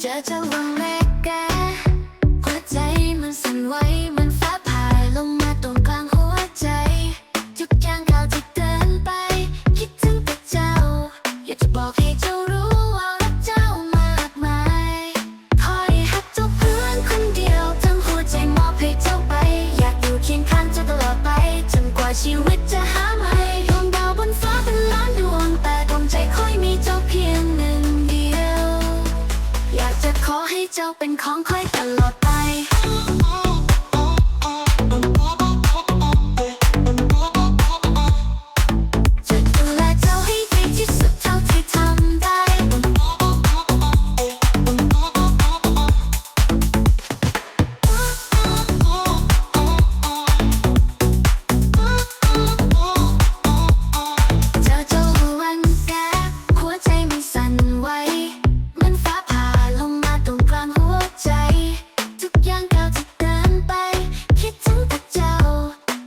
เจอเจ้าวังเล็กแกหัวใจมันสั่นไหวมันฟ้าผ่าลงมาตรงกลางหัวใจทุกอย่างก้าวที่เดินไป คิดถึงแต่เจ้า อยากจะบอกให้เจ้ารู้ว่ารักเจ้ามากมายคอยหักเจ้าเพื่อนคนเดียวทั้งหัวใจมอบให้เจ้าไป อยากอยู่เคียงข้างเจ้าตลอดไปจนกว่าชีวิต เจ้าเป็นของคอยตลอดไป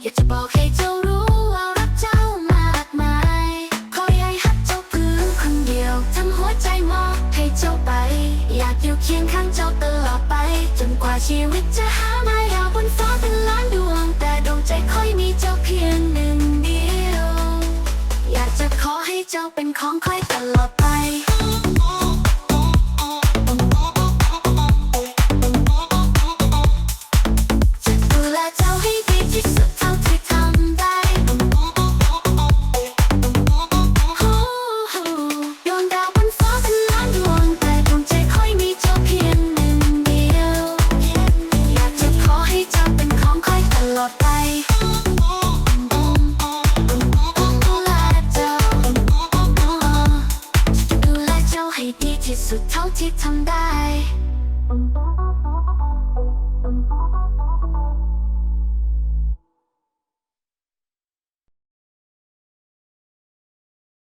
ากจะบอกให้เจ้ารู้ว่ารักเจ้ามากมายขอให้หักเจ้าเพื่อคนเดียวทั้งหัวใจมอบให้เจ้าไป อยากอยู่เคียงข้างเจ้าตลอดไป จนกว่าชีวิตจะหาไม่ดาวบนฟ้าเป็นล้านดวง แต่ดวงใจค่อยมีเจ้าเพียงหนึ่งเดียว อยากจะขอให้เจ้าเป็นของใครตลอด ให้ดีที่สุดเท่าที่ทำได้